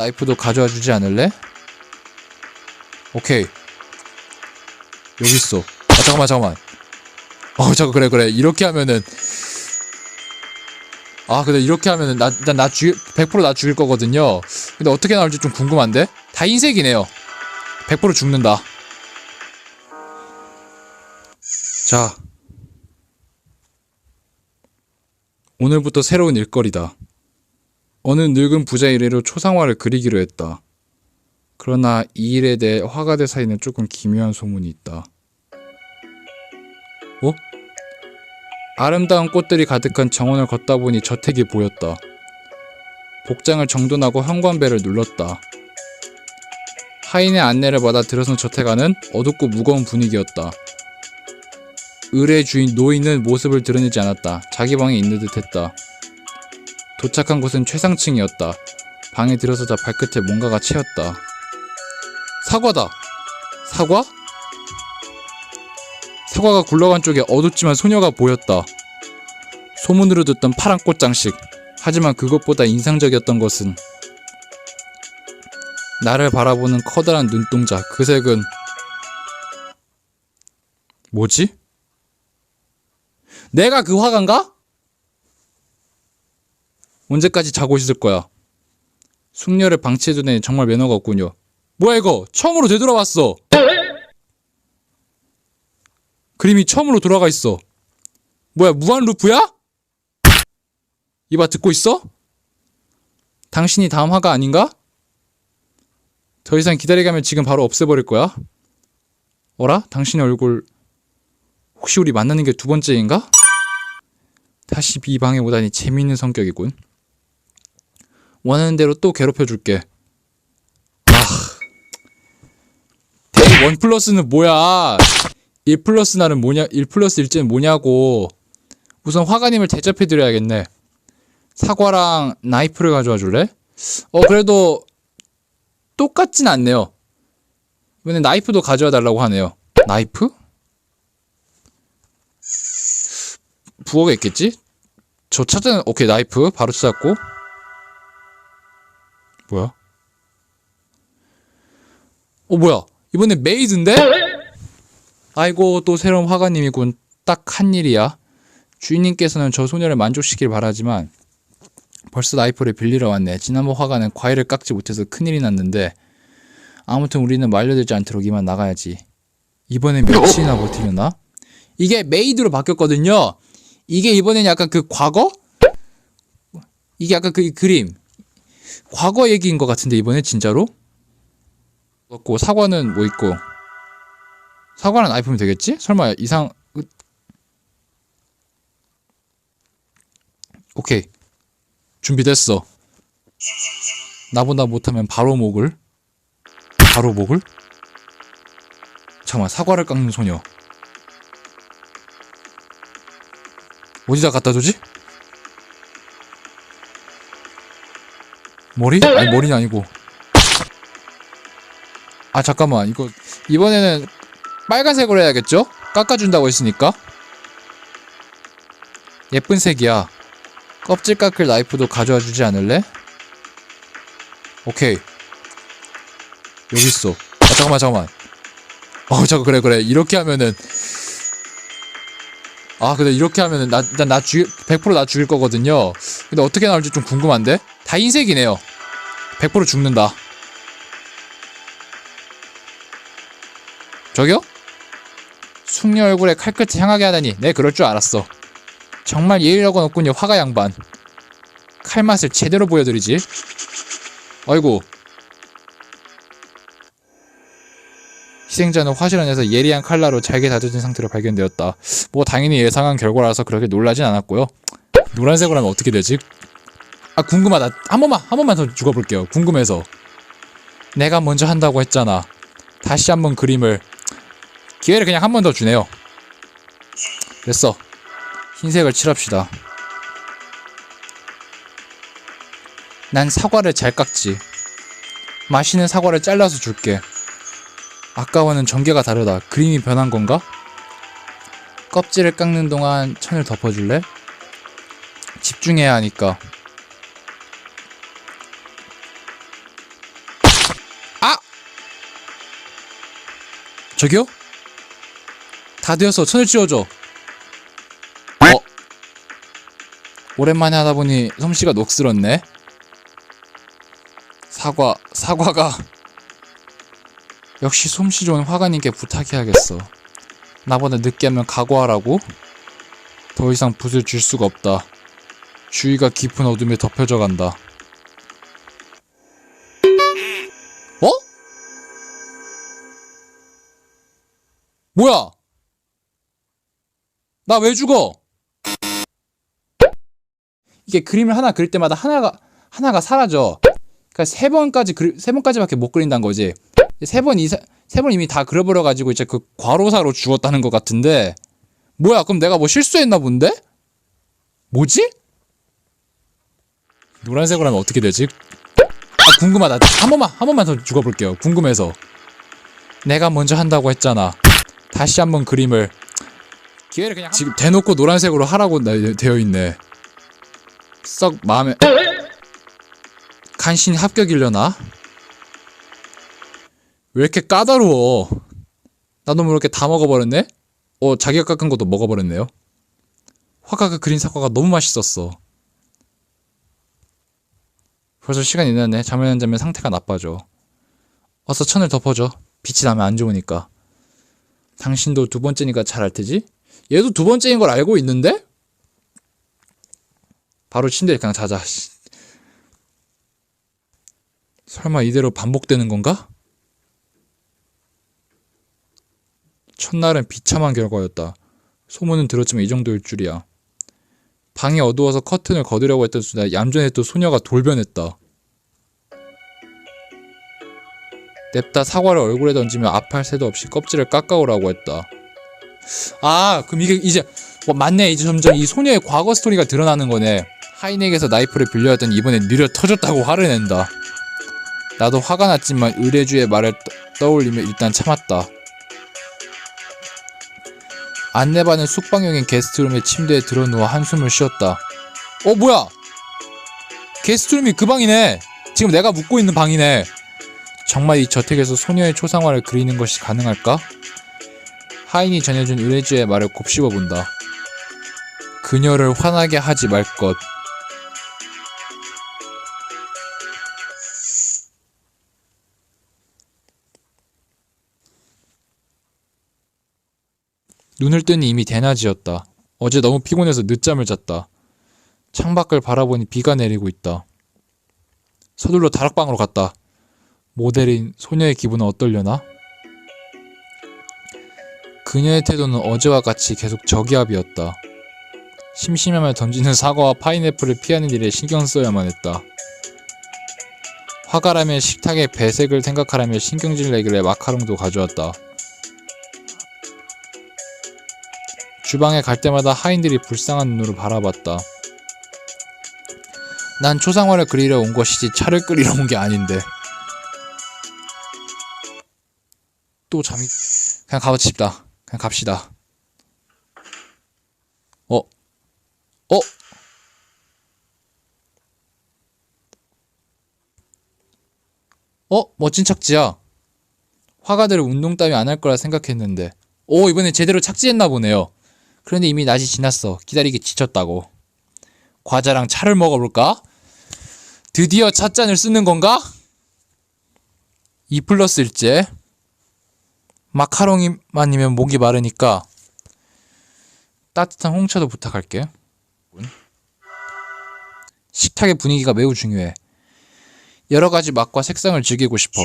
나이프도 가져와 주지 않을래? 오케이. 여기 있어. 아 잠깐만 잠깐만. 어 잠깐 그래 그래. 이렇게 하면은. 아 근데 이렇게 하면은 나 일단 나 죽일 100%나 죽일 거거든요. 근데 어떻게 나올지 좀 궁금한데? 다 흰색이네요. 100% 죽는다. 자. 오늘부터 새로운 일거리다 어느 늙은 부자 일회로 초상화를 그리기로 했다 그러나 이 일에 대해 화가들 사이는 조금 기묘한 소문이 있다 어? 아름다운 꽃들이 가득한 정원을 걷다 보니 저택이 보였다. 복장을 정돈하고 현관벨을 눌렀다. 하인의 안내를 받아 들어선 저택 안은 어둡고 무거운 분위기였다. 을의 주인 노인은 모습을 드러내지 않았다. 자기 방에 있는 듯 했다. 도착한 곳은 최상층이었다. 방에 들어서자 발끝에 뭔가가 채였다. 사과다. 사과? 사과가 굴러간 쪽에 어둡지만 소녀가 보였다. 소문으로 듣던 파란 꽃장식. 하지만 그것보다 인상적이었던 것은 나를 바라보는 커다란 눈동자. 그 색은 뭐지? 내가 그 화가인가? 언제까지 자고 있을 거야? 숙녀를 방치해두니 정말 매너가 없군요. 뭐야 이거? 처음으로 되돌아왔어. 그림이 처음으로 돌아가 있어. 뭐야, 무한 루프야? 이봐, 듣고 있어? 당신이 다음 화가 아닌가? 더 이상 기다리게 하면 지금 바로 없애버릴 거야. 어라? 당신의 얼굴, 혹시 우리 만나는 게 두 번째인가? 다시 이 방에 오다니 재미있는 성격이군. 원하는 대로 또 괴롭혀 줄게. 아. 대원 플러스는 뭐야? 1 플러스 나는 뭐냐 1 플러스 1째는 뭐냐고 우선 화가님을 대접해 드려야겠네 사과랑 나이프를 가져와 줄래? 어 그래도 똑같진 않네요 이번엔 나이프도 가져와 달라고 하네요 나이프? 부어가 있겠지? 저 찾은 오케이 나이프 바로 찾았고 뭐야? 어 뭐야 이번엔 메이드인데? 아이고 또 새로운 화가님이군 딱 한 일이야 주인님께서는 저 소녀를 만족시길 바라지만 벌써 나이프를 빌리러 왔네 지난번 화가는 과일을 깎지 못해서 큰일이 났는데 아무튼 우리는 말려들지 않도록 이만 나가야지 이번엔 며칠이나 버티려나? 이게 메이드로 바뀌었거든요 이게 이번엔 약간 그 과거? 이게 약간 그 그림 과거 얘기인 것 같은데 이번에 진짜로? 그렇고 사과는 뭐 있고. 사과는 나이프면 되겠지? 설마 이상 으- 오케이. 준비됐어. 나보다 못하면 바로 목을? 바로 목을? 잠깐만 사과를 깎는 소녀. 어디다 갖다 두지? 머리? 아니 머리는 아니고. 아 잠깐만. 이거 이번에는 빨간색으로 해야겠죠? 깎아준다고 했으니까. 예쁜 색이야. 껍질 깎을 나이프도 가져와 주지 않을래? 오케이. 여기 있어. 아 잠깐만 잠깐만. 어 잠깐 그래 그래. 이렇게 하면은. 아 근데 이렇게 하면은 나 일단 나 죽일 100%나 죽일 거거든요. 근데 어떻게 나올지 좀 궁금한데? 다 흰색이네요 100% 죽는다. 저기요? 숙녀 얼굴에 칼끝을 향하게 하다니 네 그럴 줄 알았어. 정말 예의라고는 없군요 화가 양반. 칼맛을 제대로 보여드리지. 아이고. 희생자는 화실 안에서 예리한 칼날로 잘게 다져진 상태로 발견되었다. 뭐 당연히 예상한 결과라서 그렇게 놀라진 않았고요. 노란색으로 하면 어떻게 되지? 아 궁금하다 한 번만 한 번만 더 죽어볼게요 궁금해서 내가 먼저 한다고 했잖아 다시 한번 그림을 기회를 그냥 한 번 더 주네요. 됐어. 흰색을 칠합시다. 난 사과를 잘 깎지. 맛있는 사과를 잘라서 줄게. 아까와는 전개가 다르다. 그림이 변한 건가? 껍질을 깎는 동안 천을 덮어줄래? 집중해야 하니까. 저기요? 다 되었어. 천을 지워줘. 어? 오랜만에 하다 보니 솜씨가 녹슬었네. 사과, 사과가. 역시 솜씨 좋은 화가님께 부탁해야겠어. 나보다 늦게 하면 각오하라고? 더 이상 붓을 줄 수가 없다. 주위가 깊은 어둠에 덮여져 간다. 뭐야? 나 왜 죽어? 이게 그림을 하나 그릴 때마다 하나가 하나가 사라져. 그러니까 세 번까지 그리, 세 번까지밖에 못 그린다는 거지. 세 번 이상 세 번 이미 다 그려버려 가지고 이제 그 과로사로 죽었다는 것 같은데 뭐야? 그럼 내가 뭐 실수했나 본데? 뭐지? 노란색으로 하면 어떻게 되지? 아 궁금하다. 한 번만 한 번만 더 죽어볼게요. 궁금해서. 내가 먼저 한다고 했잖아. 다시 한번 그림을 기회를 그냥 지금 대놓고 노란색으로 하라고 나- 되어 있네. 썩 마음에 간신히 합격이려나? 왜 이렇게 까다로워? 나도 모르게 다 먹어버렸네? 어 자기가 깎은 것도 먹어버렸네요. 화가가 그린 사과가 너무 맛있었어. 벌써 시간이 늦었네. 잠을 안 자면 상태가 나빠져. 어서 천을 덮어줘. 빛이 나면 안 좋으니까. 당신도 두 번째니까 잘 알 테지? 얘도 두 번째인 걸 알고 있는데? 바로 침대에 그냥 자자. 씨. 설마 이대로 반복되는 건가? 첫날은 비참한 결과였다. 소문은 들었지만 이 정도일 줄이야. 방이 어두워서 커튼을 거두려고 했던 순간 얌전했던 소녀가 돌변했다. 냅다 사과를 얼굴에 던지며 아파할 새도 없이 껍질을 깎아오라고 했다. 아, 그럼 이게 이제 어, 맞네. 이제 점점 이 소녀의 과거 스토리가 드러나는 거네. 하인에게서 나이프를 빌려왔더니 이번엔 느려 터졌다고 화를 낸다. 나도 화가 났지만 의뢰주의 말을 떠- 떠올리며 일단 참았다. 안내받은 숙박용인 게스트룸의 침대에 드러누워 한숨을 쉬었다. 어 뭐야? 게스트룸이 그 방이네. 지금 내가 묵고 있는 방이네. 정말 이 저택에서 소녀의 초상화를 그리는 것이 가능할까? 하인이 전해준 의뢰주의 말을 곱씹어 본다. 그녀를 화나게 하지 말 것. 눈을 뜨니 이미 대낮이었다. 어제 너무 피곤해서 늦잠을 잤다. 창밖을 바라보니 비가 내리고 있다. 서둘러 다락방으로 갔다. 모델인 소녀의 기분은 어떨려나? 그녀의 태도는 어제와 같이 계속 저기압이었다. 심심하면 던지는 사과와 파인애플을 피하는 일에 신경 써야만 했다. 화가라면 식탁의 배색을 생각하라며 신경질 내길래 마카롱도 가져왔다. 주방에 갈 때마다 하인들이 불쌍한 눈으로 바라봤다. 난 초상화를 그리러 온 것이지 차를 끓이러 온 게 아닌데. 또 잠이 그냥 가고 싶다. 그냥 갑시다. 어? 어? 어? 멋진 착지야. 화가들은 운동 따위 안 할 거라 생각했는데. 오, 이번엔 제대로 착지했나 보네요. 그런데 이미 낮이 지났어. 기다리기 지쳤다고. 과자랑 차를 먹어볼까? 드디어 찻잔을 쓰는 건가? 2 플러스 일째. 마카롱이만이면 목이 마르니까 따뜻한 홍차도 부탁할게. 식탁의 분위기가 매우 중요해. 여러 가지 맛과 색상을 즐기고 싶어.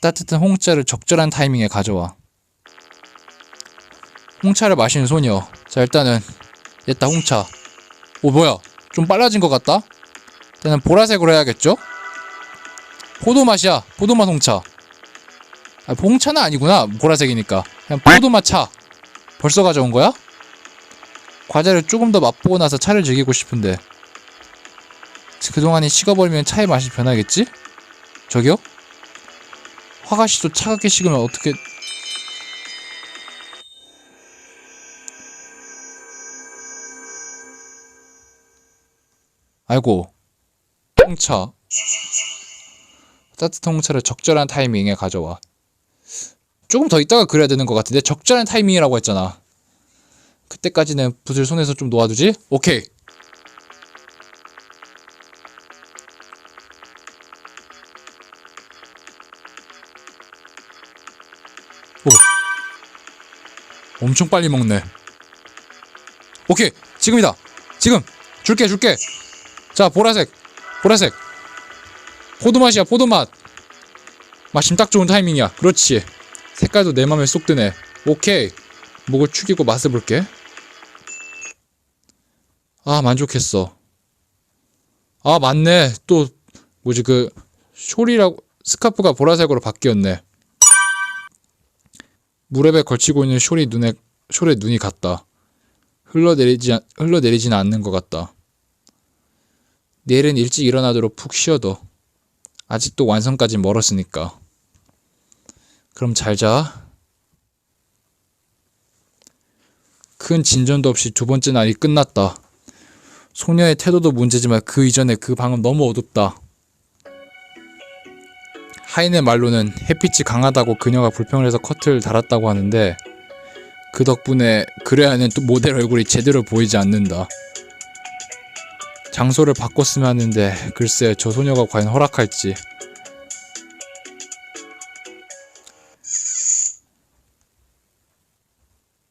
따뜻한 홍차를 적절한 타이밍에 가져와. 홍차를 마시는 소녀. 자, 일단은 얘다 홍차. 오, 뭐야? 좀 빨라진 것 같다? 일단은 보라색으로 해야겠죠? 포도 맛이야. 포도 맛 홍차. 아, 홍차는 아니구나. 보라색이니까. 그냥 포도 맛 차. 벌써 가져온 거야? 과자를 조금 더 맛보고 나서 차를 즐기고 싶은데. 그동안에 식어버리면 차의 맛이 변하겠지? 저기요? 화가씨도 차갑게 식으면 어떻게 아이고 홍차 따뜻한 홍차를 적절한 타이밍에 가져와 조금 더 있다가 그려야 되는 것 같은데 적절한 타이밍이라고 했잖아. 그때까지는 붓을 손에서 좀 놓아두지? 오케이. 오. 엄청 빨리 먹네. 오케이. 지금이다. 지금. 줄게, 줄게. 자, 보라색. 보라색. 포도맛이야, 포도맛. 마침 딱 좋은 타이밍이야. 그렇지. 색깔도 내 맘에 쏙 드네. 오케이. 목을 축이고 맛을 볼게. 아, 만족했어. 아, 맞네. 또, 뭐지, 그, 숄이라고, 스카프가 보라색으로 바뀌었네. 무릎에 걸치고 있는 숄이 눈에, 숄에 눈이 갔다. 흘러내리지, 않- 흘러내리지는 않는 것 같다. 내일은 일찍 일어나도록 푹 쉬어둬. 아직도 완성까지 멀었으니까. 그럼 잘 자. 큰 진전도 없이 두 번째 날이 끝났다. 소녀의 태도도 문제지만 그 이전에 그 방은 너무 어둡다. 하인의 말로는 햇빛이 강하다고 그녀가 불평을 해서 커튼을 달았다고 하는데 그 덕분에 그래야 하는 또 모델 얼굴이 제대로 보이지 않는다. 장소를 바꿨으면 하는데 글쎄 저 소녀가 과연 허락할지.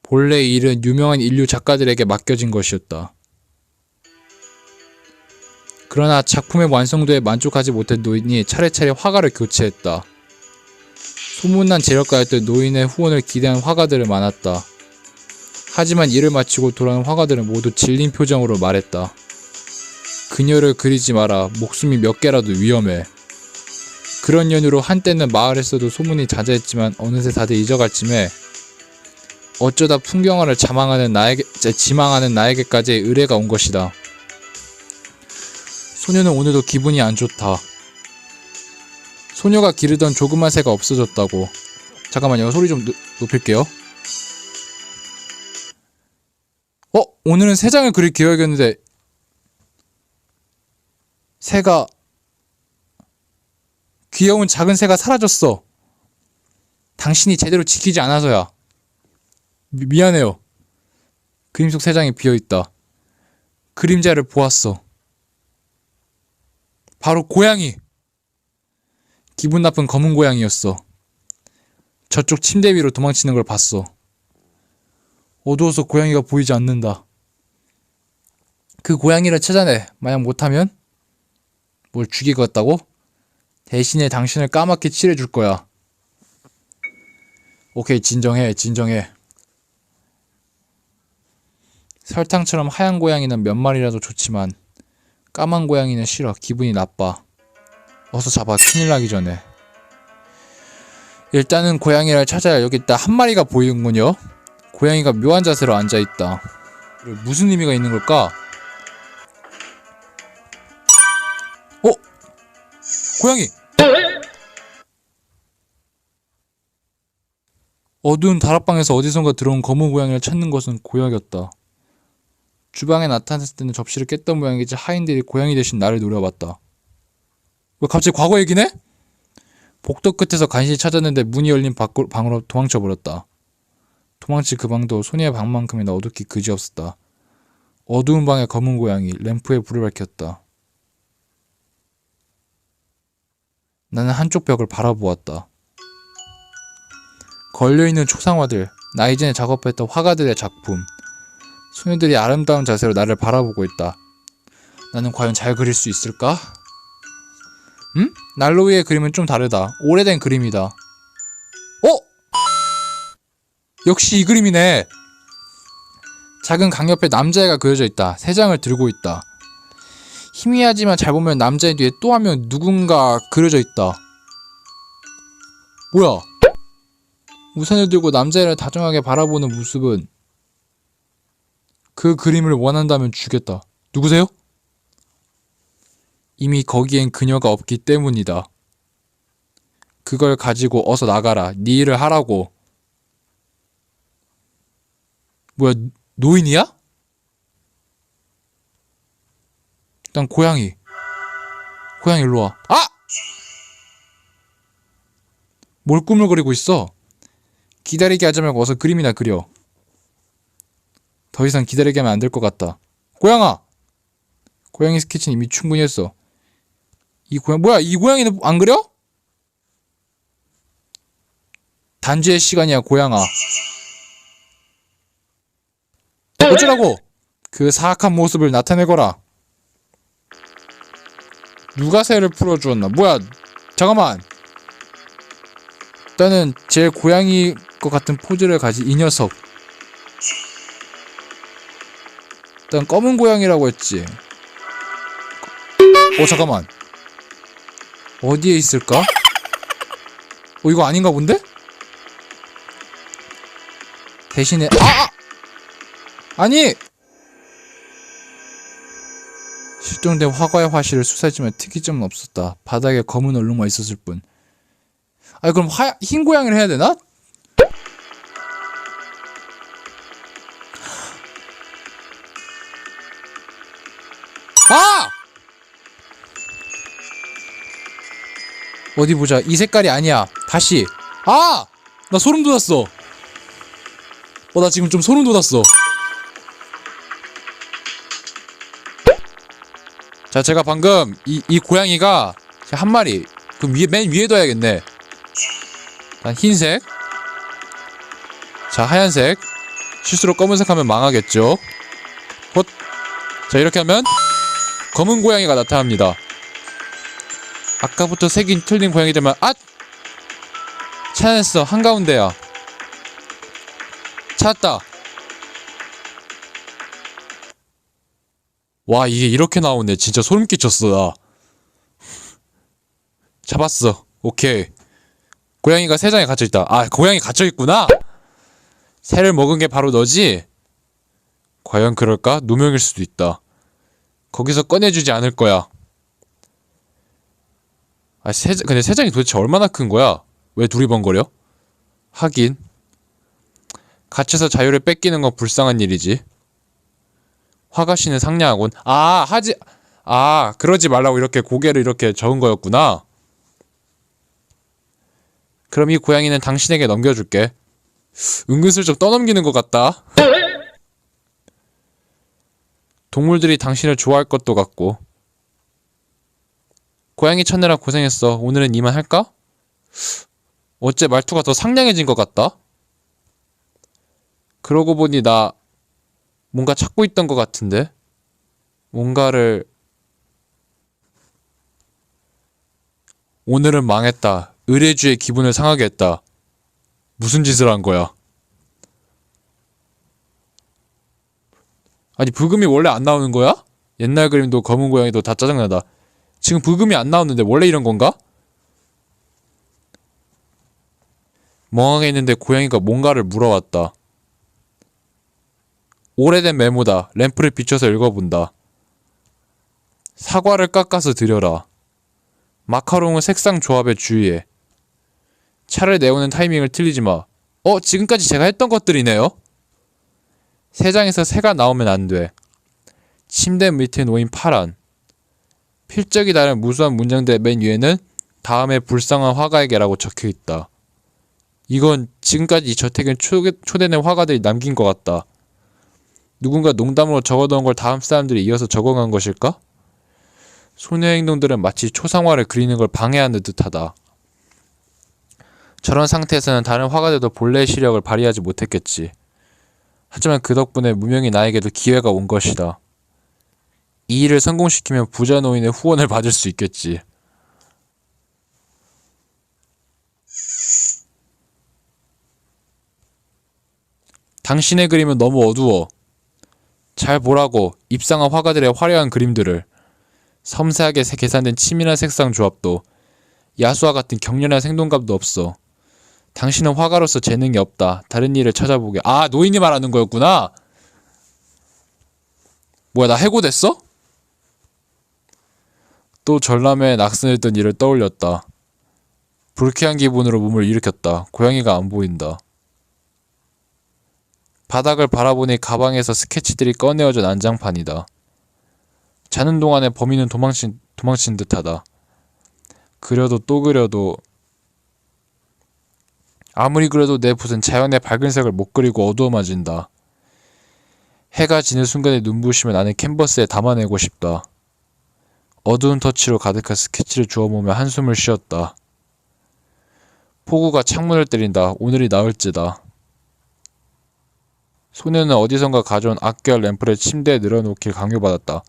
본래 이 일은 유명한 인류 작가들에게 맡겨진 것이었다. 그러나 작품의 완성도에 만족하지 못한 노인이 차례차례 화가를 교체했다. 소문난 재력가였던 노인의 후원을 기대한 화가들은 많았다. 하지만 일을 마치고 돌아온 화가들은 모두 질린 표정으로 말했다. 그녀를 그리지 마라. 목숨이 몇 개라도 위험해. 그런 연유로 한때는 마을에서도 소문이 자자했지만 어느새 다들 잊어갈 쯤에 어쩌다 풍경화를 자망하는 나에게 제- 지망하는 나에게까지 의뢰가 온 것이다. 소녀는 오늘도 기분이 안 좋다. 소녀가 기르던 조그만 새가 없어졌다고. 잠깐만요. 소리 좀 높- 높일게요. 어? 오늘은 새 장을 그릴 계획이었는데 새가 귀여운 작은 새가 사라졌어. 당신이 제대로 지키지 않아서야. 미, 미안해요. 그림 속새 장이 비어 있다. 그림자를 보았어. 바로 고양이. 기분 나쁜 검은 고양이였어. 저쪽 침대 위로 도망치는 걸 봤어. 어두워서 고양이가 보이지 않는다. 그 고양이를 찾아내. 만약 못하면 뭘 죽이겠다고? 대신에 당신을 까맣게 칠해줄 거야. 오케이, 진정해, 진정해. 설탕처럼 하얀 고양이는 몇 마리라도 좋지만 까만 고양이는 싫어. 기분이 나빠. 어서 잡아. 큰일 나기 전에. 일단은 고양이를 찾아야 여기 있다. 한 마리가 보이는군요. 고양이가 묘한 자세로 앉아 있다. 무슨 의미가 있는 걸까? 어? 고양이! 어두운 다락방에서 어디선가 들어온 검은 고양이를 찾는 것은 고역이었다. 주방에 나타났을 때는 접시를 깼던 모양이지 하인들이 고양이 대신 나를 노려봤다. 왜 갑자기 과거 얘기네? 복도 끝에서 간신히 찾았는데 문이 열린 밖으로, 방으로 도망쳐 버렸다. 도망칠 그 방도 소녀의 방만큼이나 어둡기 그지없었다. 어두운 방에 검은 고양이 램프에 불을 밝혔다. 나는 한쪽 벽을 바라보았다. 걸려있는 초상화들, 나 이전에 작업했던 화가들의 작품, 소녀들이 아름다운 자세로 나를 바라보고 있다. 나는 과연 잘 그릴 수 있을까? 응? 난로 위의 그림은 좀 다르다. 오래된 그림이다. 어? 역시 이 그림이네. 작은 강 옆에 남자애가 그려져 있다. 세 장을 들고 있다. 희미하지만 잘 보면 남자애 뒤에 또 한 명 누군가 그려져 있다. 뭐야? 우산을 들고 남자애를 다정하게 바라보는 모습은 그 그림을 원한다면 주겠다. 누구세요? 이미 거기엔 그녀가 없기 때문이다. 그걸 가지고 어서 나가라. 네 일을 하라고. 뭐야, 노인이야? 일단 고양이. 고양이 일로 와. 아! 뭘 꾸물거리고 있어? 기다리게 하지 말고 어서 그림이나 그려. 더 이상 기다리게 하면 안 될 것 같다. 고양아! 고양이 스케치는 이미 충분히 했어. 이 고양, 뭐야, 이 고양이는 안 그려? 단죄의 시간이야, 고양아. 어쩌라고! 그 사악한 모습을 나타내거라. 누가 새를 풀어주었나? 뭐야, 잠깐만. 일단은 제일 고양이 것 같은 포즈를 가진 이 녀석. 일단 검은 고양이라고 했지. 어 잠깐만. 어디에 있을까? 어 이거 아닌가 본데? 대신에 아! 아! 아니! 실종된 화과의 화실을 수사했지만 특이점은 없었다. 바닥에 검은 얼룩만 있었을 뿐. 아니 그럼 하, 흰 고양이를 해야 되나? 어디 보자. 이 색깔이 아니야. 다시. 아! 나 소름 돋았어. 어, 나 지금 좀 소름 돋았어. 자, 제가 방금 이, 이 고양이가 한 마리. 그 위에, 맨 위에 둬야겠네. 일단 흰색. 자, 하얀색. 실수로 검은색 하면 망하겠죠. 헛. 자, 이렇게 하면 검은 고양이가 나타납니다. 아까부터 색이 틀린 고양이들만 아! 찾았어. 한가운데야. 찾았다. 와, 이게 이렇게 나오네. 진짜 소름 끼쳤어, 나. 잡았어. 오케이. 고양이가 세 장에 갇혀있다. 아, 고양이 갇혀있구나? 새를 먹은 게 바로 너지? 과연 그럴까? 누명일 수도 있다. 거기서 꺼내주지 않을 거야. 아, 세, 근데 세 장이 도대체 얼마나 큰 거야? 왜 두리번거려? 하긴. 갇혀서 자유를 뺏기는 건 불쌍한 일이지. 화가 씨는 상냥하곤. 아, 하지, 아, 그러지 말라고 이렇게 고개를 이렇게 적은 거였구나. 그럼 이 고양이는 당신에게 넘겨줄게. 은근슬쩍 떠넘기는 것 같다. 동물들이 당신을 좋아할 것도 같고. 고양이 찾느라 고생했어. 오늘은 이만 할까? 어째 말투가 더 상냥해진 것 같다? 그러고 보니 나 뭔가 찾고 있던 것 같은데? 뭔가를 오늘은 망했다. 의뢰주의 기분을 상하게 했다. 무슨 짓을 한 거야? 아니 부금이 원래 안 나오는 거야? 옛날 그림도 검은 고양이도 다 짜증나다. 지금 부금이 안 나오는데 원래 이런 건가? 멍하게 있는데 고양이가 뭔가를 물어왔다. 오래된 메모다. 램프를 비춰서 읽어본다. 사과를 깎아서 드려라. 마카롱은 색상 조합에 주의해. 차를 내오는 타이밍을 틀리지 마. 어, 지금까지 제가 했던 것들이네요? 세 장에서 새가 나오면 안 돼. 침대 밑에 놓인 파란. 필적이 다른 무수한 문장들 맨 위에는 다음에 불쌍한 화가에게라고 적혀 있다. 이건 지금까지 이 초대, 초대된 화가들이 남긴 것 같다. 누군가 농담으로 적어놓은 걸 다음 사람들이 이어서 적어간 것일까? 소녀의 행동들은 마치 초상화를 그리는 걸 방해하는 듯하다. 저런 상태에서는 다른 화가들도 본래의 시력을 발휘하지 못했겠지. 하지만 그 덕분에 무명히 나에게도 기회가 온 것이다. 이 일을 성공시키면 부자 노인의 후원을 받을 수 있겠지. 당신의 그림은 너무 어두워. 잘 보라고 입상한 화가들의 화려한 그림들을 섬세하게 계산된 치밀한 색상 조합도 야수와 같은 격렬한 생동감도 없어. 당신은 화가로서 재능이 없다. 다른 일을 찾아보게. 아 노인이 말하는 거였구나. 뭐야 나 해고됐어? 또 전람회 낙선했던 일을 떠올렸다. 불쾌한 기분으로 몸을 일으켰다. 고양이가 안 보인다. 바닥을 바라보니 가방에서 스케치들이 꺼내어져 난장판이다. 자는 동안에 범인은 도망친, 도망친 듯하다. 그려도 또 그려도 아무리 그래도 내 붓은 자연의 밝은 색을 못 그리고 어두워만진다. 해가 지는 순간의 눈부심을 나는 캔버스에 담아내고 싶다. 어두운 터치로 가득한 스케치를 주워보며 한숨을 쉬었다. 폭우가 창문을 때린다. 오늘이 나을지다. 소녀는 어디선가 가져온 악결 램프를 침대에 늘어놓길 강요받았다.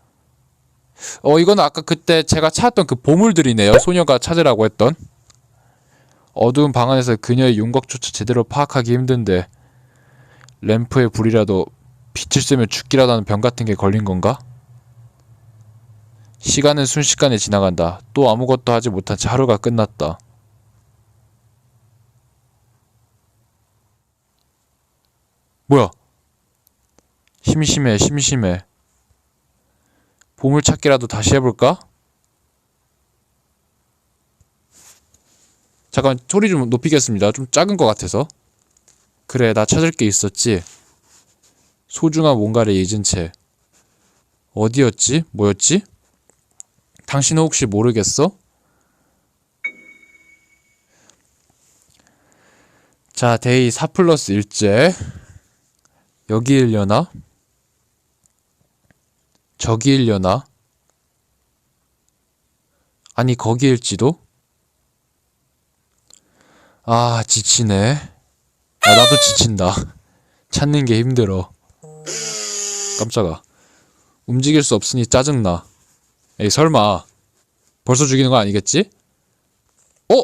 어, 이건 아까 그때 제가 찾았던 그 보물들이네요. 소녀가 찾으라고 했던. 어두운 방 안에서 그녀의 윤곽조차 제대로 파악하기 힘든데 램프의 불이라도 빛을 쐬며 죽기라도 하는 병 같은 게 걸린 건가? 시간은 순식간에 지나간다. 또 아무것도 하지 못한 채 하루가 끝났다. 뭐야? 심심해, 심심해. 보물찾기라도 다시 해볼까? 잠깐 소리 좀 높이겠습니다. 좀 작은 것 같아서. 그래, 나 찾을 게 있었지. 소중한 뭔가를 잊은 채. 어디였지? 뭐였지? 당신은 혹시 모르겠어? 자, 데이 4 플러스 1째. 여기 일려나? 저기 일려나? 아니, 거기일지도? 아, 지치네. 아, 나도 지친다. 찾는 게 힘들어. 깜짝아. 움직일 수 없으니 짜증나. 에이, 설마. 벌써 죽이는 거 아니겠지? 어?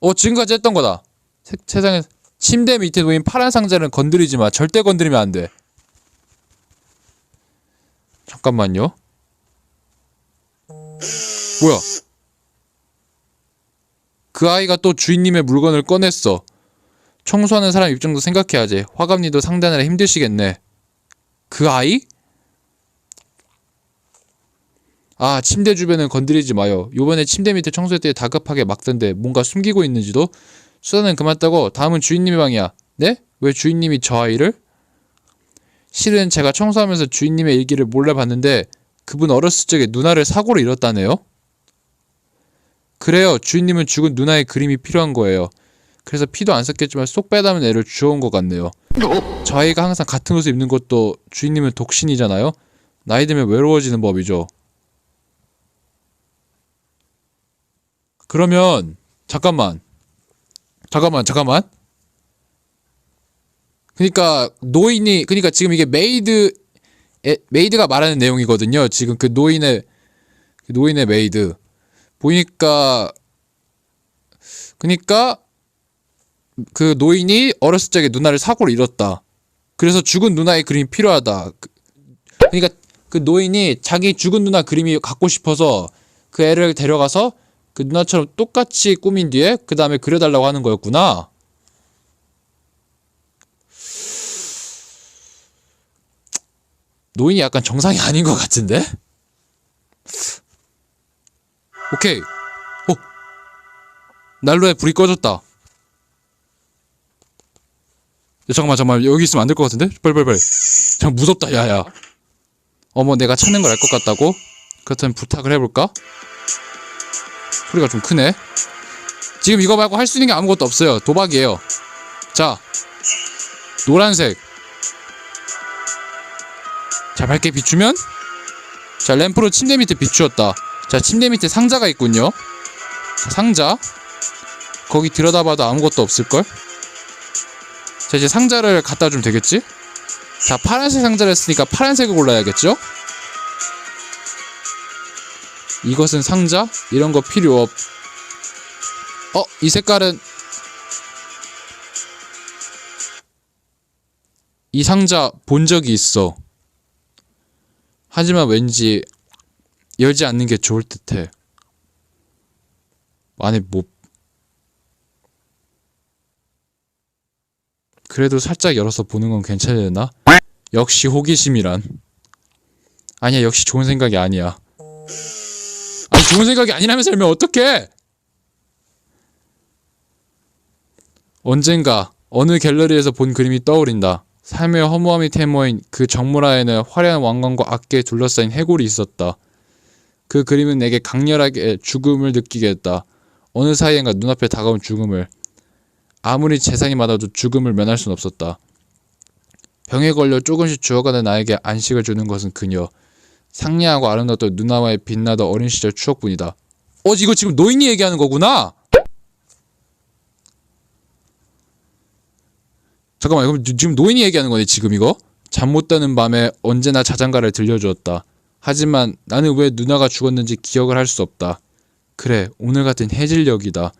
어, 지금까지 했던 거다. 세, 세상에, 침대 밑에 놓인 파란 상자는 건드리지 마. 절대 건드리면 안 돼. 잠깐만요. 뭐야? 그 아이가 또 주인님의 물건을 꺼냈어. 청소하는 사람 입장도 생각해야지. 화감님도 상대하느라 힘드시겠네. 그 아이? 아, 침대 주변은 건드리지 마요. 요번에 침대 밑에 청소할 때 다급하게 막던데 뭔가 숨기고 있는지도? 수다는 그만 따고 다음은 주인님의 방이야. 네? 왜 주인님이 저 아이를? 실은 제가 청소하면서 주인님의 일기를 몰래 봤는데 그분 어렸을 적에 누나를 사고로 잃었다네요. 그래요. 주인님은 죽은 누나의 그림이 필요한 거예요. 그래서 피도 안 섞였지만 쏙 빼담은 애를 주워온 것 같네요. 저 아이가 항상 같은 옷을 입는 것도 주인님은 독신이잖아요. 나이 들면 외로워지는 법이죠. 그러면 잠깐만, 잠깐만, 잠깐만. 그러니까 노인이, 그러니까 지금 이게 메이드, 에, 메이드가 말하는 내용이거든요. 지금 그 노인의 그 노인의 메이드 보니까, 그러니까 그 노인이 어렸을 적에 누나를 사고로 잃었다. 그래서 죽은 누나의 그림이 필요하다. 그- 그러니까 그 노인이 자기 죽은 누나 그림이 갖고 싶어서 그 애를 데려가서 그 누나처럼 똑같이 꾸민 뒤에 그 다음에 그려달라고 하는 거였구나. 노인이 약간 정상이 아닌 것 같은데? 오케이. 어. 난로에 불이 꺼졌다. 야, 잠깐만, 잠깐만. 여기 있으면 안 될 것 같은데? 빨리, 빨리, 빨리. 잠깐 무섭다, 야야. 어머, 내가 찾는 걸 알 것 같다고? 그렇다면 부탁을 해볼까? 소리가 좀 크네. 지금 이거 말고 할 수 있는 게 아무것도 없어요. 도박이에요. 자, 노란색. 자, 밝게 비추면? 자, 램프로 침대 밑에 비추었다. 자, 침대 밑에 상자가 있군요. 자, 상자. 거기 들여다봐도 아무것도 없을걸? 자, 이제 상자를 갖다 주면 되겠지? 자, 파란색 상자를 했으니까 파란색을 골라야겠죠? 이것은 상자? 이런 거 필요 없. 어, 이 색깔은 이 상자 본 적이 있어. 하지만 왠지 열지 않는 게 좋을 듯해. 안에 뭐 그래도 살짝 열어서 보는 건 괜찮으려나? 역시 호기심이란. 아니야, 역시 좋은 생각이 아니야. 좋은 생각이 아니라면서 열면 어떡해! 언젠가 어느 갤러리에서 본 그림이 떠오른다. 삶의 허무함이 테모인 그 정물화에는 화려한 왕관과 악기에 둘러싸인 해골이 있었다. 그 그림은 내게 강렬하게 죽음을 느끼게 했다. 어느 사이엔가 눈앞에 다가온 죽음을. 아무리 재산이 많아도 죽음을 면할 순 없었다. 병에 걸려 조금씩 죽어가는 나에게 안식을 주는 것은 그녀. 상냥하고 아름다웠던 누나와의 빛나던 어린 시절 추억뿐이다. 어, 이거 지금 노인이 얘기하는 거구나. 잠깐만, 그럼 지금 노인이 얘기하는 거네, 지금 이거? 잠못 자는 밤에 언제나 자장가를 들려주었다. 하지만 나는 왜 누나가 죽었는지 기억을 할 수 없다. 그래, 오늘 같은 해질녘이다.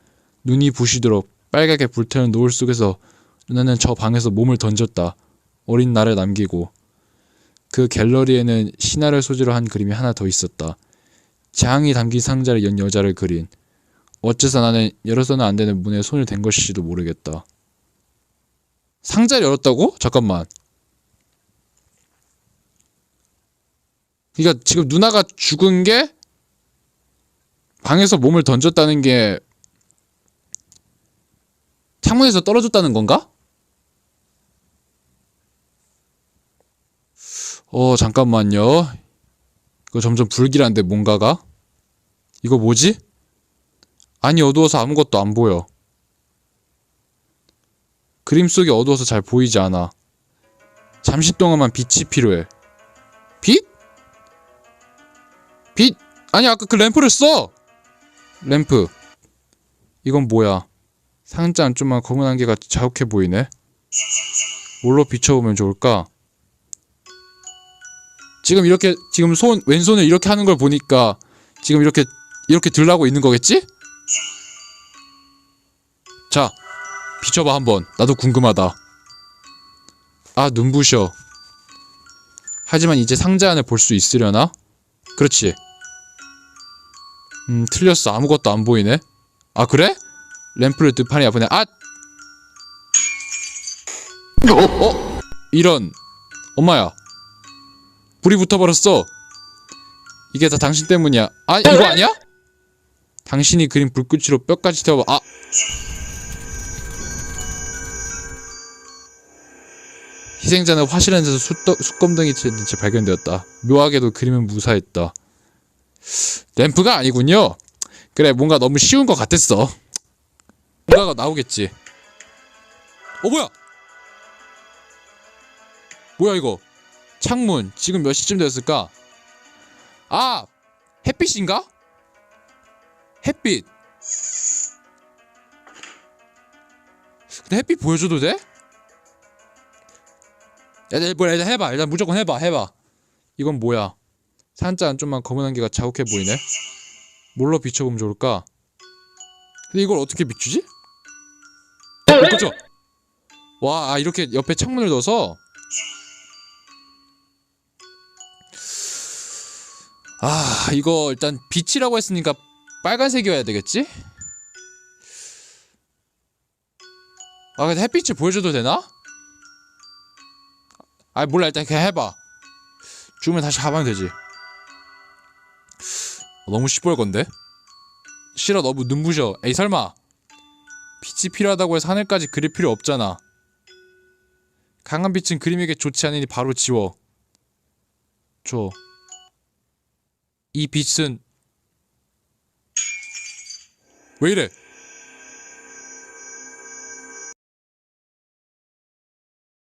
눈이 부시도록 빨갛게 불태운 노을 속에서 누나는 저 방에서 몸을 던졌다. 어린 나를 남기고. 그 갤러리에는 신화를 소재로 한 그림이 하나 더 있었다. 재앙이 담긴 상자를 연 여자를 그린. 어째서 나는 열어서는 안 되는 문에 손을 댄 것일지도 모르겠다. 상자를 열었다고? 잠깐만. 그러니까 지금 누나가 죽은 게 방에서 몸을 던졌다는 게 창문에서 떨어졌다는 건가? 어 잠깐만요. 이거 점점 불길한데 뭔가가? 이거 뭐지? 아니 어두워서 아무것도 안 보여. 그림 속이 어두워서 잘 보이지 않아. 잠시 동안만 빛이 필요해. 빛? 빛? 아니 아까 그 램프를 써! 램프. 이건 뭐야? 상자 안쪽만 검은 안개가 자욱해 보이네. 뭘로 비춰보면 좋을까? 지금 이렇게 지금 손 왼손을 이렇게 하는 걸 보니까 지금 이렇게 이렇게 들라고 있는 거겠지? 자, 비춰봐 한번. 나도 궁금하다. 아 눈부셔. 하지만 이제 상자 안을 볼수 있으려나? 그렇지. 음 틀렸어. 아무것도 안 보이네. 아 그래? 램프를 득판이 아프네. 아! 어? 이런. 엄마야. 불이 붙어버렸어. 이게 다 당신 때문이야. 아 이거 아니야? 당신이 그린 불꽃으로 뼈까지 태워봐. 아. 희생자는 화실한 데서 숯더, 숯검덩이 채 발견되었다. 묘하게도 그림은 무사했다. 램프가 아니군요. 그래 뭔가 너무 쉬운 것 같았어. 뭔가가 나오겠지. 어 뭐야? 뭐야 이거? 창문 지금 몇 시쯤 되었을까? 아 햇빛인가? 햇빛. 근데 햇빛 보여줘도 돼? 야, 야, 뭐 일단 해봐. 일단 무조건 해봐. 해봐. 이건 뭐야? 산자 안쪽만 검은 안개가 자욱해 보이네. 뭘로 비춰보면 좋을까? 근데 이걸 어떻게 비추지? 어, 그죠? 와, 아, 이렇게 옆에 창문을 넣어서 아, 이거 일단 빛이라고 했으니까 빨간색이어야 되겠지? 아, 근데 햇빛을 보여줘도 되나? 아, 몰라. 일단 그냥 해봐. 죽으면 다시 가면 되지. 어, 너무 시뻘 건데? 싫어 너무 눈부셔 에이 설마 빛이 필요하다고 해서 하늘까지 그릴 필요 없잖아 강한 빛은 그림에게 좋지 않으니 바로 지워 줘. 이 빛은 왜 이래